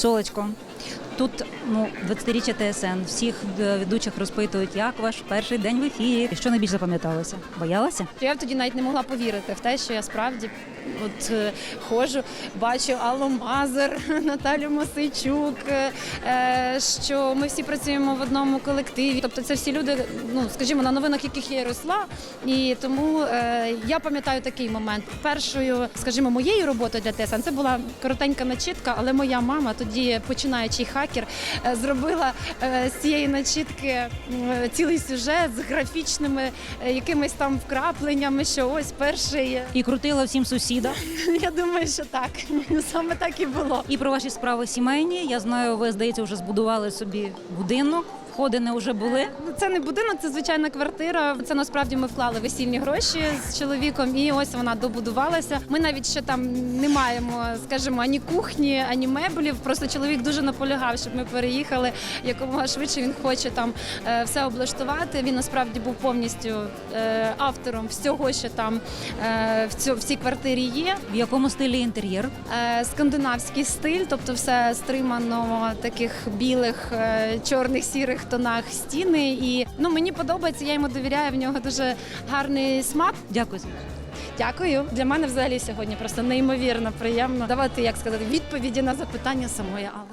Солечко. Тут ну 20-річчя ТСН. Всіх е, ведучих розпитують, як ваш перший день в ефірі. Що найбільше запам'яталося? Боялася? Я тоді навіть не могла повірити в те, що я справді от е, ходжу, бачу Аллу Мазер, Наталю Мосичук, е, що ми всі працюємо в одному колективі. Тобто це всі люди, ну скажімо, на новинах яких я росла. І тому я пам'ятаю такий момент. Першою, скажімо, моєю роботою для ТСН це була коротенька начітка, але моя мама, тоді починаючий хакер, е, зробила е, з цієї начітки е, цілий сюжет з графічними якимись там вкрапленнями, що ось перший. І крутила всім сусідам. Я думаю, що так. Саме так і було. І про ваші справи сімейні. Я знаю, ви здається, вже збудували собі будинок. Входини вже були. Ну, Це не будинок, це звичайна квартира. Це насправді ми вклали весільні гроші з чоловіком, і ось вона добудувалася. Ми навіть ще там не маємо, скажімо, ані кухні, ані меблів. Просто чоловік дуже наполягав, щоб ми переїхали якомога швидше. Він хоче там е, все облаштувати. Він насправді був повністю е, автором всього, що там е, в цій квартирі є. В якому стилі інтер'єр? Скандинавський стиль, тобто все стримано таких білих, чорних, сірих тонах стіни. І ну мені подобається, я йому довіряю. В нього дуже гарний смак. Дякую. Дякую. Для мене взагалі сьогодні просто неймовірно приємно давати, як сказати, відповіді на запитання самої Алли.